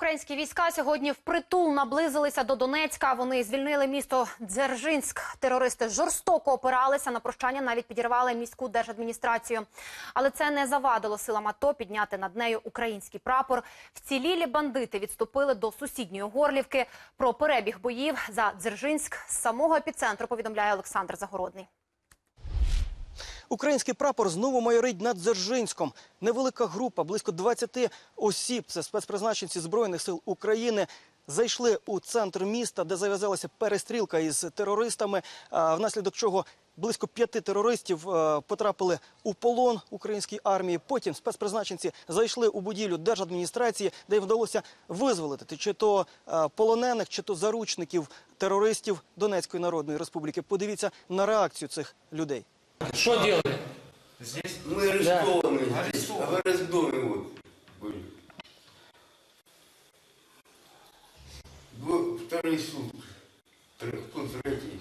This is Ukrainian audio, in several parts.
Українські війська сьогодні впритул наблизилися до Донецька. Вони звільнили місто Дзержинськ. Терористи жорстоко опиралися на прощання, навіть підірвали міську держадміністрацію. Але це не завадило силам АТО підняти над нею український прапор. Вцілілі бандити відступили до сусідньої Горлівки. Про перебіг боїв за Дзержинськ з самого епіцентру повідомляє Олександр Загородний. Український прапор знову майорить над Дзержинськом. Невелика група, близько 20 осіб, це спецпризначенці Збройних сил України, зайшли у центр міста, де зав'язалася перестрілка із терористами, внаслідок чого близько п'яти терористів е, потрапили у полон українській армії. Потім спецпризначенці зайшли у будівлю держадміністрації, де їм вдалося визволити чи то е, полонених, чи то заручників терористів Донецької Народної Республіки. Подивіться на реакцію цих людей. Что делали? Мы арестованы здесь, а вы арестованы вот были. Дво- Вторые сутки, Тр- тут третий.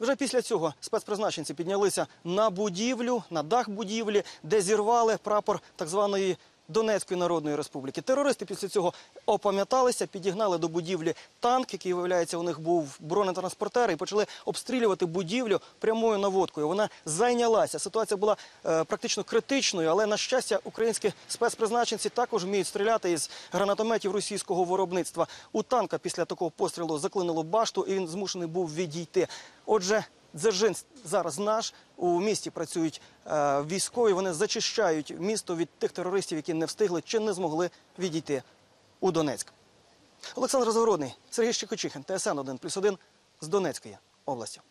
Вже після цього спецпризначенці піднялися на будівлю, на дах будівлі, де зірвали прапор так званої Донецької Народної Республіки. Терористи після цього опам'яталися, підігнали до будівлі танк, який, виявляється, у них був бронетранспортер, і почали обстрілювати будівлю прямою наводкою. Вона зайнялася. Ситуація була е, практично критичною, але на щастя, українські спецпризначенці також вміють стріляти із гранатометів російського виробництва. У танка після такого пострілу заклинило башту, і він змушений був відійти. Отже, Дзержин зараз наш. У місті працюють е, військові. Вони зачищають місто від тих терористів, які не встигли чи не змогли відійти у Донецьк. Олександр Загородний, Сергій Щекочихин, ТСН 1+,1 з Донецької області.